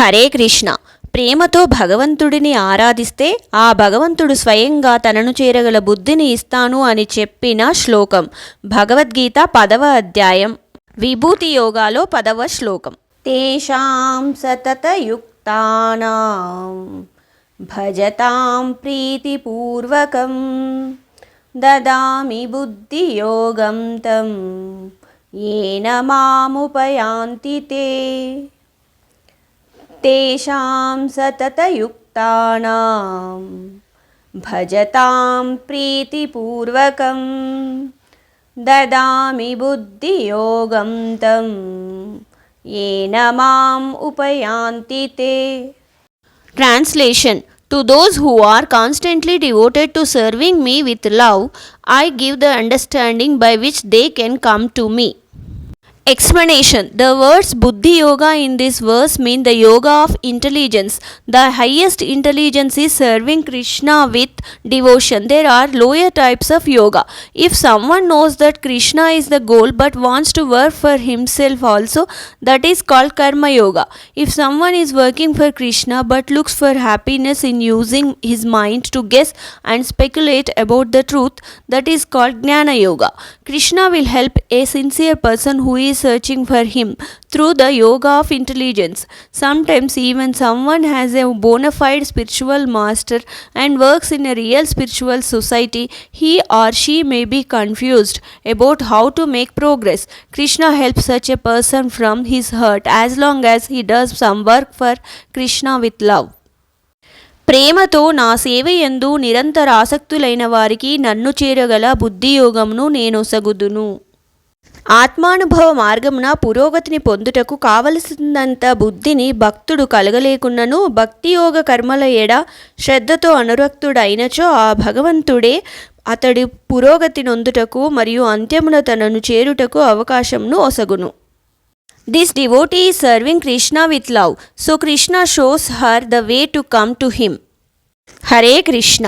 హరే కృష్ణ. ప్రేమతో భగవంతుడిని ఆరాధిస్తే ఆ భగవంతుడు స్వయంగా తనను చేరగల బుద్ధిని ఇస్తాను అని చెప్పిన శ్లోకం. భగవద్గీత పదవ అధ్యాయం. విభూతి యోగాలో పదవ శ్లోకం. తేషాం సతతయుక్తానాం భజతాం ప్రీతిపూర్వకం దదామి బుద్ధియోగం తం. ఏన మాముపయాంతి తే. तेषां सततयुक्तानां भजतां प्रीतिपूर्वकं ददामि बुद्धियोगं तं येन माम् उपयान्ति ते Translation To those who are constantly devoted to serving me with love, I give the understanding by which they can come to me. Explanation The words Buddhi Yoga in this verse mean the yoga of intelligence. The highest intelligence is serving Krishna with devotion. There are lower types of yoga. If someone knows that Krishna is the goal but wants to work for himself also, that is called Karma Yoga. If someone is working for Krishna but looks for happiness in using his mind to guess and speculate about the truth, that is called Jnana Yoga. Krishna will help a sincere person who is searching for him through the yoga of intelligence. Sometimes, even someone has a bona fide spiritual master and works in a real spiritual society, he or she may be confused about how to make progress. Krishna helps such a person from his heart as long as he does some work for Krishna with love. ప్రేమతో నా సేవ యందు నిరంతర ఆసక్తులైన వారికి నన్ను చేరగల బుద్ధియోగమును నేనొసగుదును ఆత్మానుభవ మార్గమున పురోగతిని పొందుటకు కావలసినంత బుద్ధిని భక్తుడు కలగలేకున్నను భక్తియోగ కర్మల ఎడ శ్రద్ధతో అనురక్తుడైనచో ఆ భగవంతుడే అతడి పురోగతి నొందుటకు మరియు అంత్యమున తనను చేరుటకు అవకాశంను ఒసగును. This devotee is serving Krishna with love so Krishna shows her the way to come to him Hare Krishna